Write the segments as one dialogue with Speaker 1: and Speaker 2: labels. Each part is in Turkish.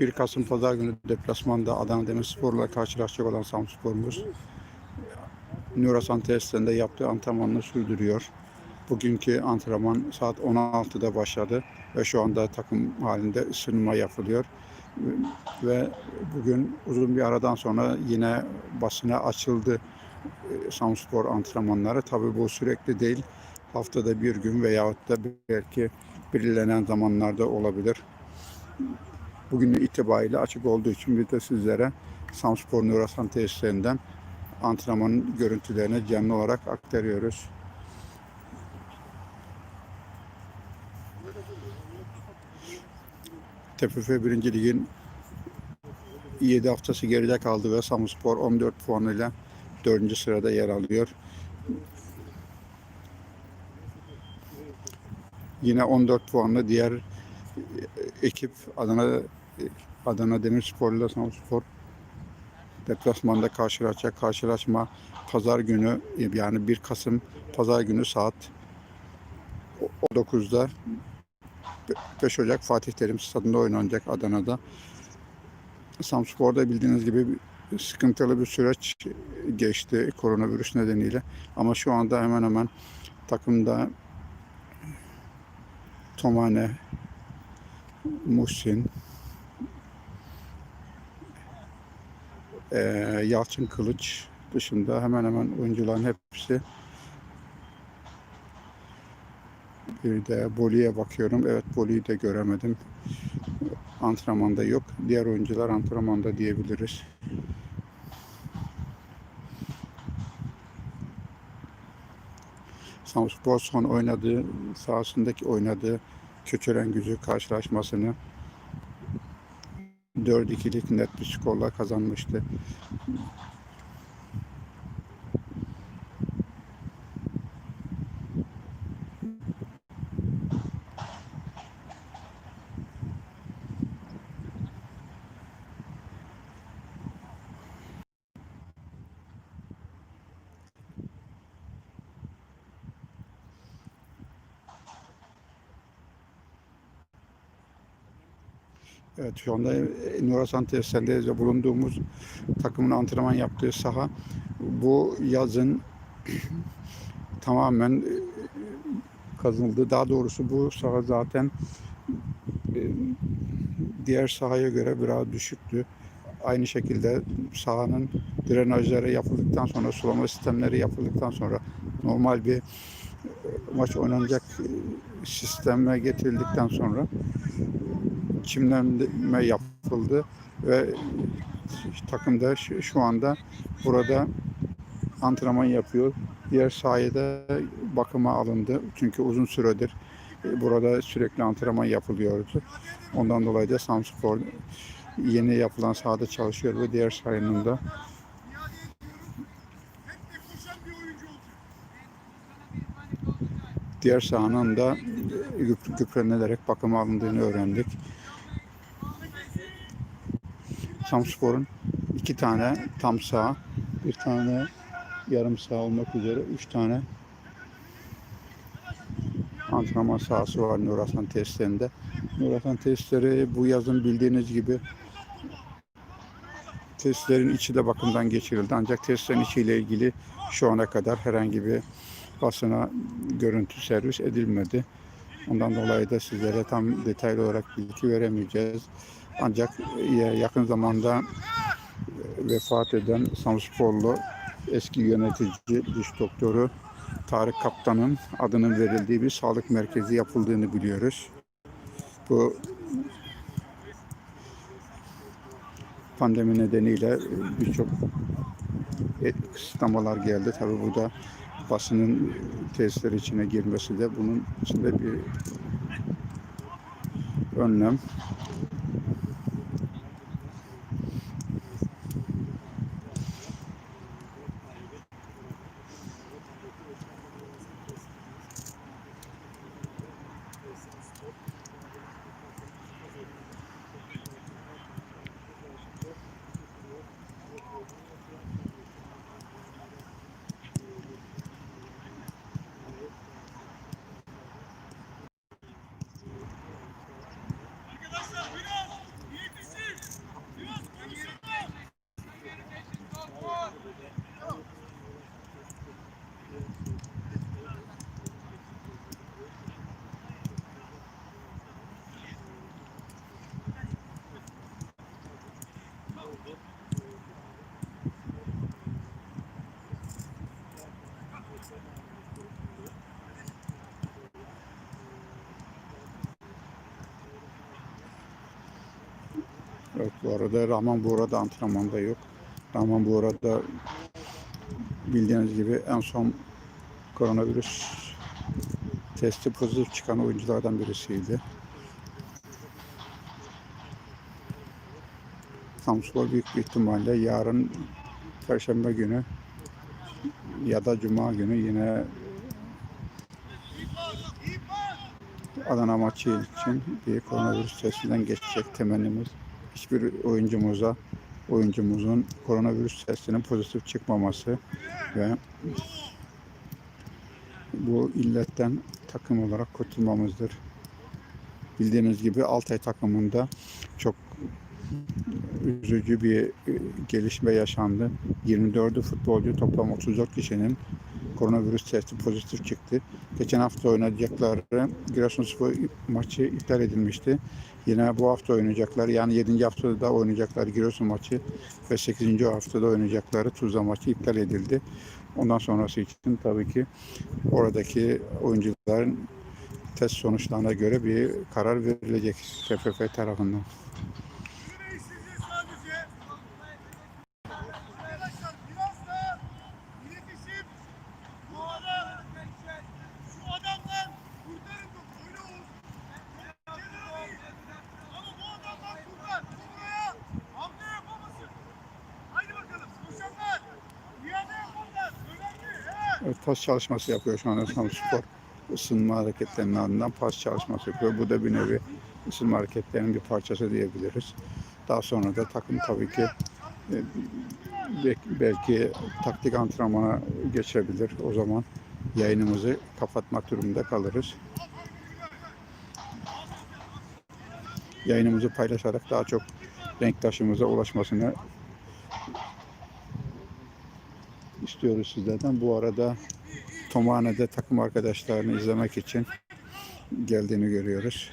Speaker 1: Bir Kasım Pazar günü deplasmanda Adana Demirspor'la karşılaşacak olan Samspor'umuz Nurasan tesislerinde yaptığı antrenmanını sürdürüyor. Bugünkü antrenman saat 16'da başladı ve şu anda takım halinde ısınma yapılıyor. Ve bugün uzun bir aradan sonra yine basına açıldı e, Samspor antrenmanları. Tabii bu sürekli değil. Haftada bir gün veyahut da belki belirlenen zamanlarda olabilir. Bugün itibariyle açık olduğu için biz de sizlere Samspor Nurasan tesislerinden antrenmanın görüntülerini canlı olarak aktarıyoruz. TFF 1. Lig'in 7 haftası geride kaldı ve Samspor 14 puanıyla 4. sırada yer alıyor. Yine 14 puanlı diğer ekip Adana Adana Demirspor ile Samspor deplasmanda karşılaşacak. Karşılaşma pazar günü yani 1 Kasım pazar günü saat 9'da 5 Ocak Fatih Terim Stadı'nda oynanacak Adana'da. Samspor'da bildiğiniz gibi sıkıntılı bir süreç geçti koronavirüs nedeniyle. Ama şu anda hemen hemen takımda Tomane, Muhsin, eee, Yalçın Kılıç dışında hemen hemen oyuncuların hepsi bir de Boli'ye bakıyorum. Evet Boli'yi de göremedim. Antrenmanda yok. Diğer oyuncular antrenmanda diyebiliriz. Samspor son oynadığı sahasındaki oynadığı Köçören Gücü karşılaşmasını 4-2'lik net bir skorla kazanmıştı. Evet şu anda e, Nurasan tesislerinde bulunduğumuz takımın antrenman yaptığı saha bu yazın tamamen e, kazıldı. Daha doğrusu bu saha zaten e, diğer sahaya göre biraz düşüktü. Aynı şekilde sahanın drenajları yapıldıktan sonra, sulama sistemleri yapıldıktan sonra normal bir maç oynanacak sisteme getirildikten sonra çimlenme yapıldı ve takımda şu, şu anda burada antrenman yapıyor. Diğer sahada bakıma alındı. Çünkü uzun süredir e, burada sürekli antrenman yapılıyordu. Ondan dolayı da Samspor yeni yapılan sahada çalışıyor ve diğer sahanın da diğer sahanın da güp- gübrelenerek bakıma alındığını öğrendik. Samspor'un iki tane tam sağ, bir tane yarım sağ olmak üzere üç tane antrenman sahası var Nurasan tesislerinde. Nurasan tesisleri bu yazın bildiğiniz gibi tesislerin içi de bakımdan geçirildi. Ancak tesislerin içiyle ilgili şu ana kadar herhangi bir basına görüntü servis edilmedi. Ondan dolayı da sizlere tam detaylı olarak bilgi veremeyeceğiz. Ancak yakın zamanda vefat eden Samsporlu eski yönetici diş doktoru Tarık Kaptan'ın adının verildiği bir sağlık merkezi yapıldığını biliyoruz. Bu pandemi nedeniyle birçok kısıtlamalar geldi. Tabii bu da basının tesisler içine girmesi de bunun içinde bir önlem. Evet bu arada Rahman bu arada antrenmanda yok. Rahman bu arada bildiğiniz gibi en son koronavirüs testi pozitif çıkan oyunculardan birisiydi. Samspor büyük bir ihtimalle yarın Perşembe günü ya da Cuma günü yine Adana maçı için bir koronavirüs testinden geçecek temennimiz. Hiçbir oyuncumuza oyuncumuzun koronavirüs testinin pozitif çıkmaması ve bu illetten takım olarak kurtulmamızdır. Bildiğiniz gibi Altay takımında çok üzücü bir e, gelişme yaşandı. 24'ü futbolcu toplam 34 kişinin koronavirüs testi pozitif çıktı. Geçen hafta oynayacakları Giresunspor maçı iptal edilmişti. Yine bu hafta oynayacaklar. Yani 7. haftada da oynayacakları Giresun maçı ve 8. haftada oynayacakları Tuzla maçı iptal edildi. Ondan sonrası için tabii ki oradaki oyuncuların test sonuçlarına göre bir karar verilecek TFF tarafından.
Speaker 2: Evet.
Speaker 1: Pas çalışması yapıyor şu anda Samspor. Isınma hareketlerinin ardından pas çalışması yapıyor. Bu da bir nevi ısınma hareketlerinin bir parçası diyebiliriz. Daha sonra da takım tabii ki e, belki taktik antrenmana geçebilir. O zaman yayınımızı kapatmak durumunda kalırız. Yayınımızı paylaşarak daha çok renktaşımıza ulaşmasını istiyoruz sizlerden. Bu arada Tomhane'de takım arkadaşlarını izlemek için geldiğini görüyoruz.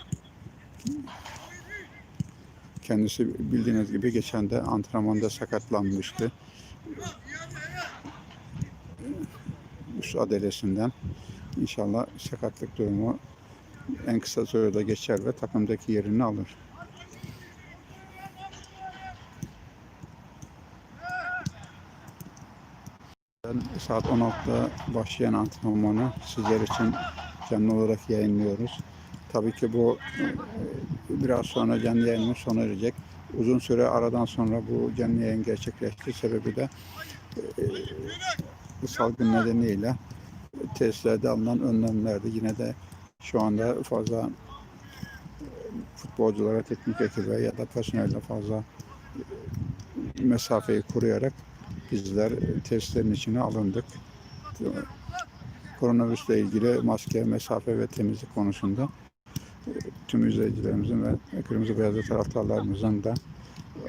Speaker 1: Kendisi bildiğiniz gibi geçen de antrenmanda sakatlanmıştı. Mücadelesinden. İnşallah sakatlık durumu en kısa sürede geçer ve takımdaki yerini alır. Saat 16'da başlayan antrenmanı sizler için canlı olarak yayınlıyoruz. Tabii ki bu e, biraz sonra canlı yayınımız sona erecek. Uzun süre aradan sonra bu canlı yayın gerçekleşti. Sebebi de e, salgın nedeniyle tesislerde alınan önlemlerdi. Yine de şu anda fazla e, futbolculara, teknik ekibe ya da personelle fazla e, mesafeyi koruyarak bizler testlerin içine alındık. Koronavirüsle ilgili maske, mesafe ve temizlik konusunda e, tüm izleyicilerimizin ve kırmızı beyazlı taraftarlarımızın da e,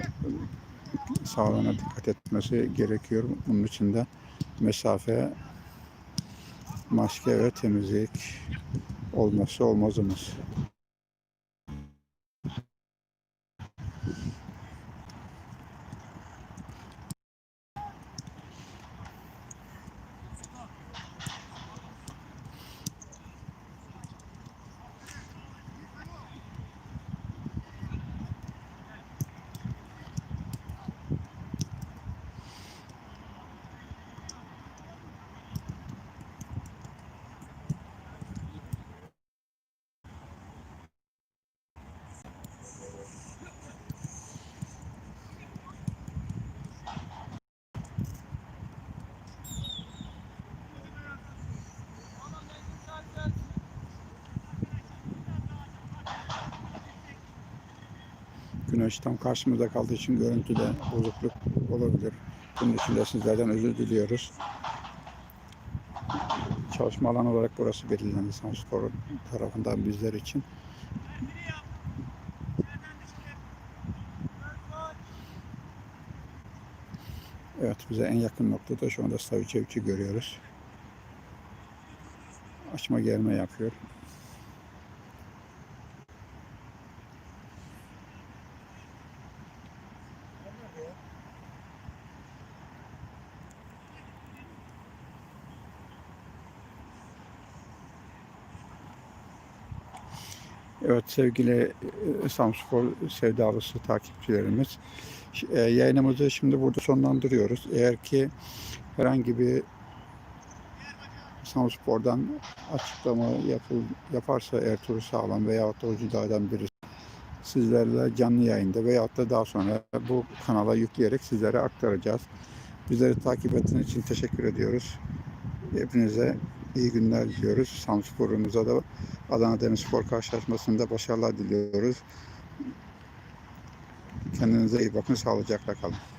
Speaker 1: sağlığına dikkat etmesi gerekiyor. Bunun için de mesafe, maske ve temizlik olması olmazımız. Güneş tam karşımızda kaldığı için görüntüde bozukluk olabilir. Bunun için de sizlerden özür diliyoruz. Çalışma alanı olarak burası belirlendi Samspor tarafından bizler için. Evet bize en yakın noktada şu anda Stavicevic'i görüyoruz. Açma germe yapıyor. Evet sevgili e, Samspor sevdalısı takipçilerimiz e, yayınımızı şimdi burada sonlandırıyoruz. Eğer ki herhangi bir Samspor'dan açıklama yapıl, yaparsa Ertuğrul Sağlam veyahut da Ucudağ'dan birisi sizlerle canlı yayında veyahut da daha sonra bu kanala yükleyerek sizlere aktaracağız. Bizleri takip ettiğiniz için teşekkür ediyoruz. Hepinize iyi günler diliyoruz. Samspor'umuza da Adana Demirspor karşılaşmasında başarılar diliyoruz. Kendinize iyi bakın, sağlıcakla kalın.